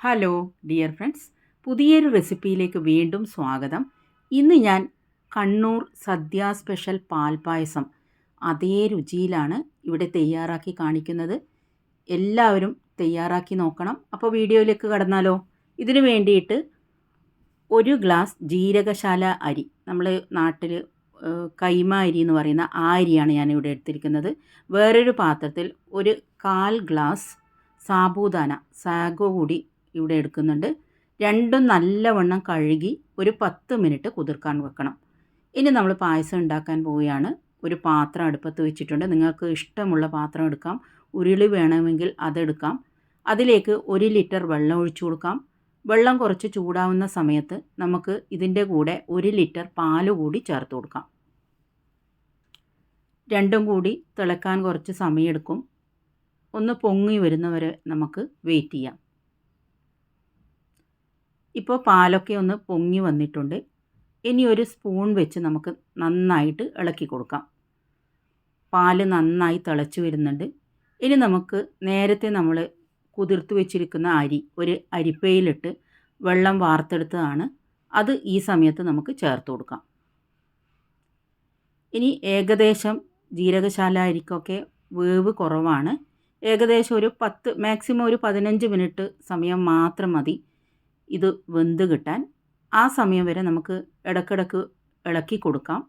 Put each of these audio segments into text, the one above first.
Hello dear friends പുതിയൊരു റെസിപ്പിയിലേക്ക് വീണ്ടും സ്വാഗതം. ഇന്ന് ഞാൻ കണ്ണൂർ സദ്യ സ്പെഷ്യൽ പാൽപ്പായസം അതേ രുചിയിലാണ് ഇവിടെ തയ്യാറാക്കി കാണിക്കുന്നത്. എല്ലാവരും തയ്യാറാക്കി നോക്കണം. അപ്പോൾ വീഡിയോയിലേക്ക് കടന്നാലോ? ഇതിനു വേണ്ടിയിട്ട് ഒരു ഗ്ലാസ് ജീരകശാല അരി നമ്മൾ നാട്ടിൽ കൈമ അരി എന്ന് പറയുന്ന ആ അരിയാണ് ഞാനിവിടെ എടുത്തിരിക്കുന്നത്. വേറൊരു പാത്രത്തിൽ ഒരു കാൽ ഗ്ലാസ് സാബൂദാന സാഗോ കൂടി ഇവിടെ എടുക്കുന്നുണ്ട്. രണ്ടും നല്ലവണ്ണം കഴുകി ഒരു പത്ത് മിനിറ്റ് കുതിർക്കാൻ വെക്കണം. ഇനി നമ്മൾ പായസം ഉണ്ടാക്കാൻ പോവുകയാണ്. ഒരു പാത്രം അടുപ്പത്ത് വെച്ചിട്ടുണ്ട്. നിങ്ങൾക്ക് ഇഷ്ടമുള്ള പാത്രം എടുക്കാം. ഉരുളി വേണമെങ്കിൽ അതെടുക്കാം. അതിലേക്ക് ഒരു ലിറ്റർ വെള്ളം ഒഴിച്ചു കൊടുക്കാം. വെള്ളം കുറച്ച് ചൂടാവുന്ന സമയത്ത് നമുക്ക് ഇതിന്റെ കൂടെ ഒരു ലിറ്റർ പാൽ കൂടി ചേർത്ത് കൊടുക്കാം. രണ്ടും കൂടി തിളക്കാൻ കുറച്ച് സമയമെടുക്കും. ഒന്ന് പൊങ്ങി വരുന്നവരെ നമുക്ക് വെയിറ്റ് ചെയ്യാം. ഇപ്പോൾ പാലൊക്കെ ഒന്ന് പൊങ്ങി വന്നിട്ടുണ്ട്. ഇനി ഒരു സ്പൂൺ വെച്ച് നമുക്ക് നന്നായിട്ട് ഇളക്കി കൊടുക്കാം. പാൽ നന്നായി തിളച്ച് വരുന്നുണ്ട്. ഇനി നമുക്ക് നേരത്തെ നമ്മൾ കുതിർത്ത് വെച്ചിരിക്കുന്ന അരി ഒരു അരിപ്പയിലിട്ട് വെള്ളം വാർത്തെടുത്തതാണ്. അത് ഈ സമയത്ത് നമുക്ക് ചേർത്ത് കൊടുക്കാം. ഇനി ഏകദേശം ജീരകശാല അരിക്കൊക്കെ വേവ് കുറവാണ്. ഏകദേശം ഒരു പത്ത് മാക്സിമം ഒരു പതിനഞ്ച് മിനിറ്റ് സമയം മാത്രം മതി. ഇത് വെന്ത് കിട്ടാൻ ആ സമയം വരെ നമുക്ക് ഇടക്കിടക്ക് ഇളക്കി കൊടുക്കാം.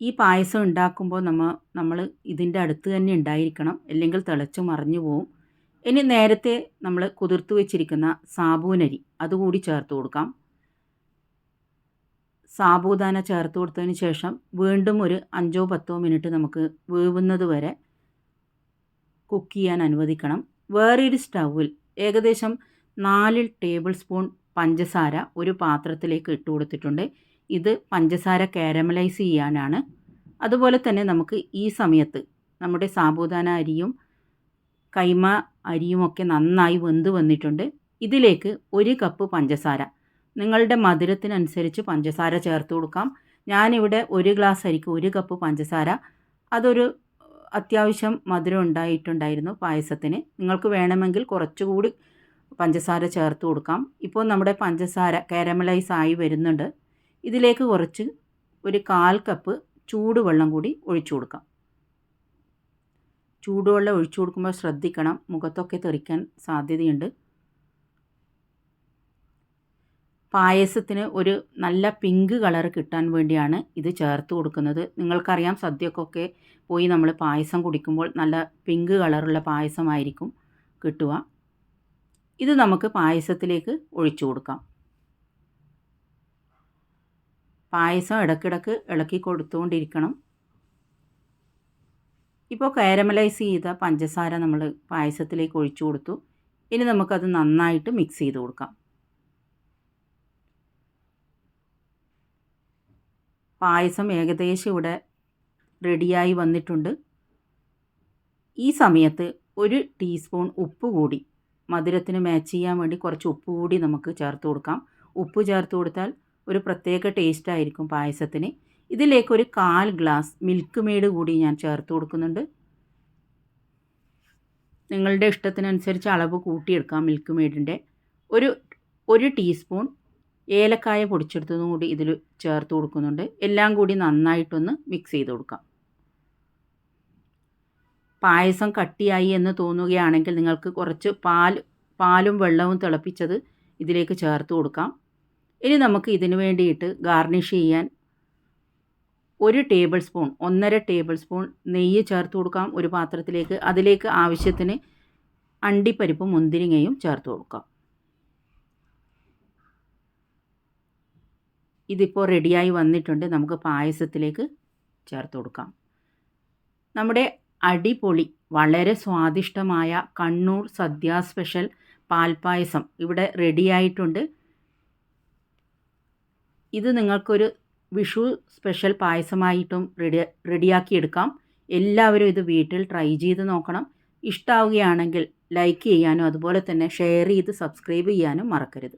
ഈ പായസം ഉണ്ടാക്കുമ്പോൾ നമ്മൾ നമ്മൾ ഇതിന്റെ അടുത്ത് തന്നെ ഉണ്ടായിരിക്കണം. അല്ലെങ്കിൽ തിളച്ചു മറിഞ്ഞു പോവും. ഇനി നേരത്തെ നമ്മൾ കുതിർത്ത് വെച്ചിരിക്കുന്ന സാബൂനരി അതുകൂടി ചേർത്ത് കൊടുക്കാം. സാബൂദാന ചേർത്ത് കൊടുത്തതിന് ശേഷം വീണ്ടും ഒരു അഞ്ചോ പത്തോ മിനിറ്റ് നമുക്ക് വേവുന്നത് വരെ കുക്ക് ചെയ്യാൻ അനുവദിക്കണം. വേറൊരു സ്റ്റൗവിൽ ഏകദേശം നാല് ടേബിൾ സ്പൂൺ പഞ്ചസാര ഒരു പാത്രത്തിലേക്ക് ഇട്ട് കൊടുത്തിട്ടുണ്ട്. ഇത് പഞ്ചസാര കാരമലൈസ് ചെയ്യാനാണ്. അതുപോലെ തന്നെ നമുക്ക് ഈ സമയത്ത് നമ്മുടെ സാബൂദാന അരിയും കൈമ അരിയുമൊക്കെ നന്നായി വെന്ത് വന്നിട്ടുണ്ട്. ഇതിലേക്ക് ഒരു കപ്പ് പഞ്ചസാര. നിങ്ങളുടെ മധുരത്തിനനുസരിച്ച് പഞ്ചസാര ചേർത്ത് കൊടുക്കാം. ഞാനിവിടെ ഒരു ഗ്ലാസ് അരിക്ക് ഒരു കപ്പ് പഞ്ചസാര. അതൊരു അത്യാവശ്യം മധുരം ഉണ്ടായിട്ടുണ്ടായിരുന്നു പായസത്തിന്. നിങ്ങൾക്ക് വേണമെങ്കിൽ കുറച്ചുകൂടി പഞ്ചസാര ചേർത്ത് കൊടുക്കാം. ഇപ്പോൾ നമ്മുടെ പഞ്ചസാര കാരമലൈസ് ആയി വരുന്നുണ്ട്. ഇതിലേക്ക് കുറച്ച് ഒരു കാൽ കപ്പ് ചൂടുവെള്ളം കൂടി ഒഴിച്ചു കൊടുക്കാം. ചൂടുവെള്ളം ഒഴിച്ചു കൊടുക്കുമ്പോൾ ശ്രദ്ധിക്കണം. മുഖത്തൊക്കെ തെറിക്കാൻ സാധ്യതയുണ്ട്. പായസത്തിന് ഒരു നല്ല പിങ്ക് കളർ കിട്ടാൻ വേണ്ടിയാണ് ഇത് ചേർത്ത് കൊടുക്കുന്നത്. നിങ്ങൾക്കറിയാം സദ്യക്കൊക്കെ പോയി നമ്മൾ പായസം കുടിക്കുമ്പോൾ നല്ല പിങ്ക് കളറുള്ള പായസമായിരിക്കും കിട്ടുക. ഇത് നമുക്ക് പായസത്തിലേക്ക് ഒഴിച്ചു കൊടുക്കാം. പായസം ഇടയ്ക്കിടയ്ക്ക് ഇളക്കി കൊടുത്തുകൊണ്ടിരിക്കണം. ഇപ്പോൾ കാരമലൈസ് ചെയ്ത പഞ്ചസാര നമ്മൾ പായസത്തിലേക്ക് ഒഴിച്ചു കൊടുത്തു. ഇനി നമുക്കത് നന്നായിട്ട് മിക്സ് ചെയ്ത് കൊടുക്കാം. പായസം ഏകദേശം ഇവിടെ റെഡിയായി വന്നിട്ടുണ്ട്. ഈ സമയത്ത് ഒരു ടീസ്പൂൺ ഉപ്പ് കൂടി മധുരത്തിന് മാച്ച് ചെയ്യാൻ വേണ്ടി കുറച്ച് ഉപ്പ് കൂടി നമുക്ക് ചേർത്ത് കൊടുക്കാം. ഉപ്പ് ചേർത്ത് കൊടുത്താൽ ഒരു പ്രത്യേക ടേസ്റ്റ് ആയിരിക്കും പായസത്തിന്. ഇതിലേക്ക് ഒരു കാൽ ഗ്ലാസ് മിൽക്ക് മെയ്ഡ് കൂടി ഞാൻ ചേർത്ത് കൊടുക്കുന്നുണ്ട്. നിങ്ങളുടെ ഇഷ്ടത്തിനനുസരിച്ച് അളവ് കൂട്ടിയെടുക്കാം മിൽക്ക് മെയ്ഡിന്റെ ഒരു ഒരു ടീസ്പൂൺ ഏലക്കായ പൊടിച്ചെടുത്തതും കൂടി ഇതിൽ ചേർത്ത് കൊടുക്കുന്നുണ്ട്. എല്ലാം കൂടി നന്നായിട്ടൊന്ന് മിക്സ് ചെയ്ത് കൊടുക്കാം. പായസം കട്ടിയായി എന്ന് തോന്നുകയാണെങ്കിൽ നിങ്ങൾക്ക് കുറച്ച് പാൽ പാലും വെള്ളവും തിളപ്പിച്ചത് ഇതിലേക്ക് ചേർത്ത് കൊടുക്കാം. ഇനി നമുക്ക് ഇതിന് വേണ്ടിയിട്ട് ഗാർണിഷ് ചെയ്യാൻ ഒരു ടേബിൾ സ്പൂൺ ഒന്നര ടേബിൾ സ്പൂൺ നെയ്യ് ചേർത്ത് കൊടുക്കാം ഒരു പാത്രത്തിലേക്ക്. അതിലേക്ക് ആവശ്യത്തിന് അണ്ടിപ്പരിപ്പും മുന്തിരിങ്ങയും ചേർത്ത് കൊടുക്കാം. ഇതിപ്പോൾ റെഡിയായി വന്നിട്ടുണ്ട്. നമുക്ക് പായസത്തിലേക്ക് ചേർത്ത് കൊടുക്കാം. നമ്മുടെ അടിപൊളി വളരെ സ്വാദിഷ്ടമായ കണ്ണൂർ സദ്യ സ്പെഷ്യൽ പാൽപ്പായസം ഇവിടെ റെഡിയായിട്ടുണ്ട്. ഇത് നിങ്ങൾക്കൊരു വിഷു സ്പെഷ്യൽ പായസമായിട്ടും റെഡി റെഡിയാക്കിയെടുക്കാം എല്ലാവരും ഇത് വീട്ടിൽ ട്രൈ ചെയ്ത് നോക്കണം. ഇഷ്ടാവുകയാണെങ്കിൽ ലൈക്ക് ചെയ്യാനും അതുപോലെ തന്നെ ഷെയർ ചെയ്ത് സബ്സ്ക്രൈബ് ചെയ്യാനും മറക്കരുത്.